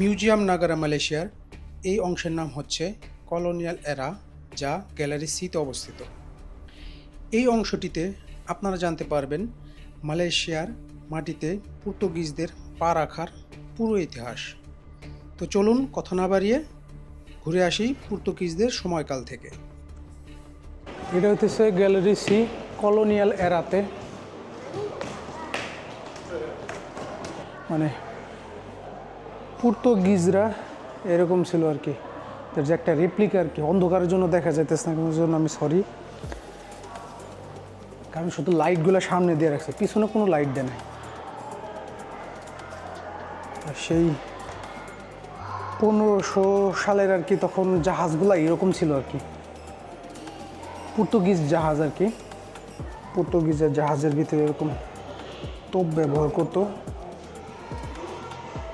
Museum Nagara, মালয়েশিয়ার এই অংশের নাম হচ্ছে কলোনিয়াল এরা, যা গ্যালারি সিতে অবস্থিত। এই অংশটিতে আপনারা জানতে পারবেন মালয়েশিয়ার মাটিতে পর্তুগিজদের পা রাখার পুরো ইতিহাস। তো চলুন কথা না বাড়িয়ে ঘুরে আসি পর্তুগিজদের সময়কাল থেকে। এটা হইতেছে গ্যালারি সি কলোনিয়াল এরাতে। মানে পর্তুগিজরা এরকম ছিল আর কি। যে একটা রেপ্লিকা আর কি, অন্ধকারের জন্য দেখা যাইতেছে না, কোনো জন্য আমি সরি কারণ শুধু লাইটগুলো সামনে দিয়ে রাখছে, পিছনে কোনো লাইট দেয় না আর সেই পনেরোশো সালের আর কি তখন জাহাজগুলো এরকম ছিল আর কি। পর্তুগিজ জাহাজ আর কি। পর্তুগিজের জাহাজের ভিতরে এরকম তোপ ব্যবহার করতো।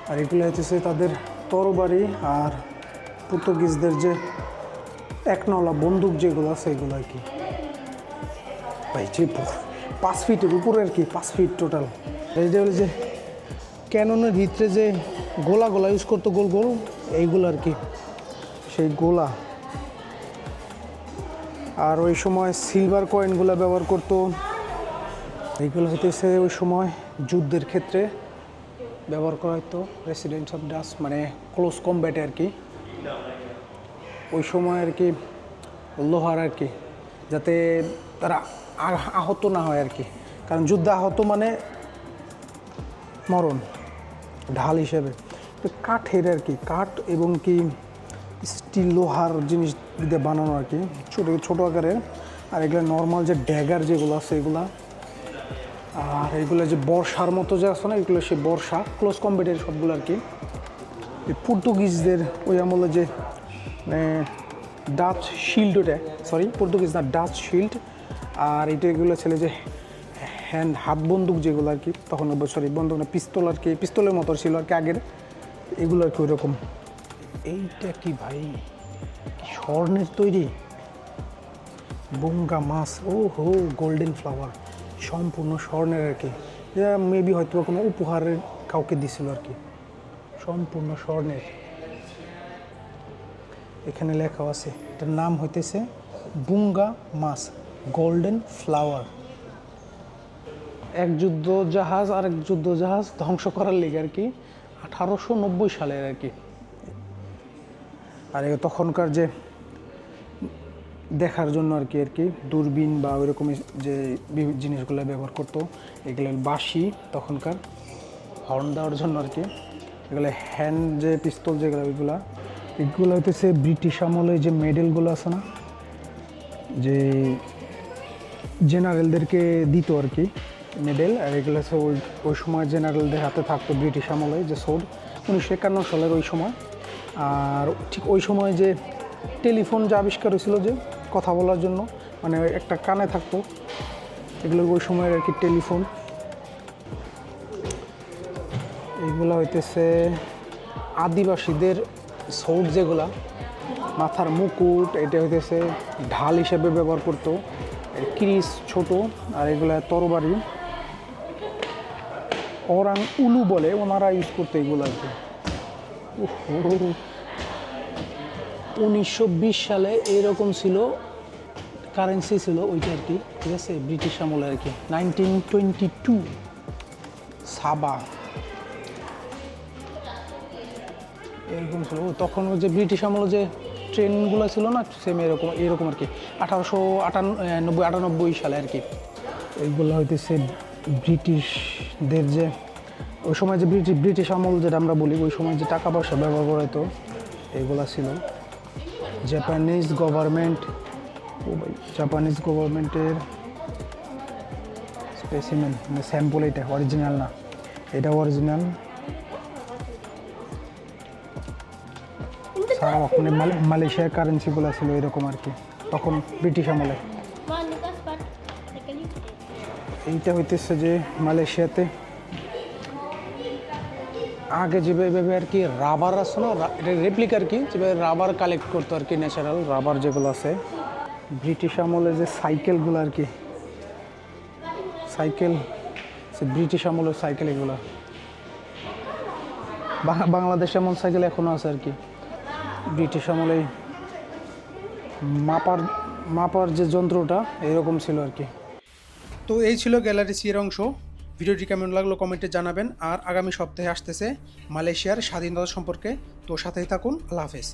আর এগুলো হচ্ছে তাদের তরবারি আর পর্তুগিজদের যে একনলা বন্দুক যেগুলো এগুলো আর কি। ভাই পাঁচ ফিটের উপরে আর কি, পাঁচ ফিট টোটাল এইটা হলো যে ক্যাননের ভিতরে যে গোলা গোলা ইউজ করতো গোল গোল, এইগুলো আর কি, সেই গোলা। আর ওই সময় সিলভার কয়েনগুলো ব্যবহার করতো। এইগুলো হইতেছে ওই সময় যুদ্ধের ক্ষেত্রে। ব্যবহার করা হতো রেসিডেন্টস অফ ডাস মানে ক্লোজ কম্ব্যাটে আর কি ওই সময় আর কি লোহার আর কি যাতে তারা আহত না হয় আর কি কারণ যুদ্ধ আহত মানে মরণ, ঢাল হিসেবে। কাঠের আর কি কাঠ এবং কি স্টিল লোহার জিনিস দিয়ে বানানো আর কি ছোটো ছোটো আকারের। আর এগুলো নর্মাল যে ড্যাগার যেগুলো আছে এগুলা আর এগুলো যে বর্ষার মতো যে আছে না, এগুলো সে বর্ষা ক্লোজ কম্বেটের সবগুলো আর কি। পর্তুগিজদের ওই আমলে যে মানে ডাচ শিল্ড ওটা সরি পর্তুগিজ না ডাচ শিল্ড আর এটা এগুলো ছেলে যে হ্যান্ড হাত বন্দুক যেগুলো আর কি, তখন সরি বন্দুক না, পিস্তল আর কি, পিস্তলের মতো ছিল আর কি আগের, এগুলো আর কি ওইরকম। এইটা কি ভাই? স্বর্ণের তৈরি? বুঙ্গা মাছ ও হো গোল্ডেন ফ্লাওয়ার সম্পূর্ণ স্বর্ণের আর কি। মেবি হয়তো কোনো উপহারের কাউকে দিছিল আর কি। সম্পূর্ণ স্বর্ণের। এখানে লেখা আছে, এটার নাম হইতেছে বুঙ্গা মাছ গোল্ডেন ফ্লাওয়ার এক যুদ্ধ জাহাজ আর এক যুদ্ধ জাহাজ ধ্বংস করার লেগে আর কি, আঠারোশো নব্বই সালের আর কি। আর তখনকার যে দেখার জন্য আর কি আর কি, দূরবীন বা ওইরকম যে জিনিসগুলো ব্যবহার করতো, এগুলো বাঁশি তখনকার, হর্ন দেওয়ার জন্য আর কি, এগুলো হ্যান্ড যে পিস্তল যেগুলো, ওইগুলা, এগুলো হইতেছে ব্রিটিশ আমলে যে মেডেলগুলো আছে না, যে জেনারেলদেরকে দিত আর কি মেডেল আর এগুলো হচ্ছে ওই ওই সময় জেনারেলদের হাতে থাকতো ব্রিটিশ আমলে যে সোড উনিশশো একান্ন সালের ওই সময়, আর ঠিক ওই সময় যে টেলিফোন যে আবিষ্কার হয়েছিল যে কথা বলার জন্য মানে একটা কানে থাকতো। এগুলো ওই সময়ের আর কি টেলিফোন। এইগুলো হইতেছে আদিবাসীদের সৌট যেগুলা, মাথার মুকুট, এটা হইতেছে ঢাল হিসেবে ব্যবহার করতো। ক্রিস ছোট আর এগুলা তরবারি। ওরাং উলু বলে, ওনারা ইউজ করতো এগুলো আর কি। উনিশশো বিশ সালে এরকম ছিল কারেন্সি ছিল ওইটা আর কি, ঠিক আছে? ব্রিটিশ আমলে আর কি। নাইনটিন টোয়েন্টি টু সাবা। এরকম ছিল। তখন ওই যে ব্রিটিশ আমলে যে ট্রেনগুলো ছিল না সেম এরকম এরকম আর কি। আঠারোশো আটান্ন নব্বই, আটানব্বই সালে আর কি। এইগুলো হইতেছে ব্রিটিশদের যে, ওই সময় যে ব্রিটিশ ব্রিটিশ আমল যেটা আমরা বলি, ওই সময় যে টাকা পয়সা ব্যবহার করা হতো এগুলা ছিল। জাপানিজ গভর্নমেন্ট ও ভাই জাপানিজ গভর্নমেন্টের স্পেসিমেন মানে স্যাম্পল এটা অরিজিনাল না। এটা অরিজিনাল সারা মালে- মালয়েশিয়ার কারেন্সিগুলো ছিল এরকম আর কি। তখন ব্রিটিশ আমলে. এইটা হইতেছে যে মালয়েশিয়াতে আগে যেভাবে আর কি রাবার আছে না এটা রেপ্লিক আর কি, যেভাবে রাবার কালেক্ট করতো আর কি ন্যাচারাল রাবার যেগুলো আছে। ব্রিটিশ আমলে যে সাইকেলগুলো আর কি সাইকেল ব্রিটিশ আমলের সাইকেল এগুলো। বাংলাদেশে এমন সাইকেল এখনও আছে আর কি। ব্রিটিশ আমলে মাপার মাপার যে যন্ত্রটা, এরকম ছিল আর কি। তো এই ছিল গ্যালারি সি অংশ। ভিডিওটি কেমন লাগল কমেন্টে জানাবেন। আর আগামী সপ্তাহে আসতেছে মালয়েশিয়ার স্বাধীনতা সম্পর্কে। তো সাথেই থাকুন। আল্লাহ হাফেজ।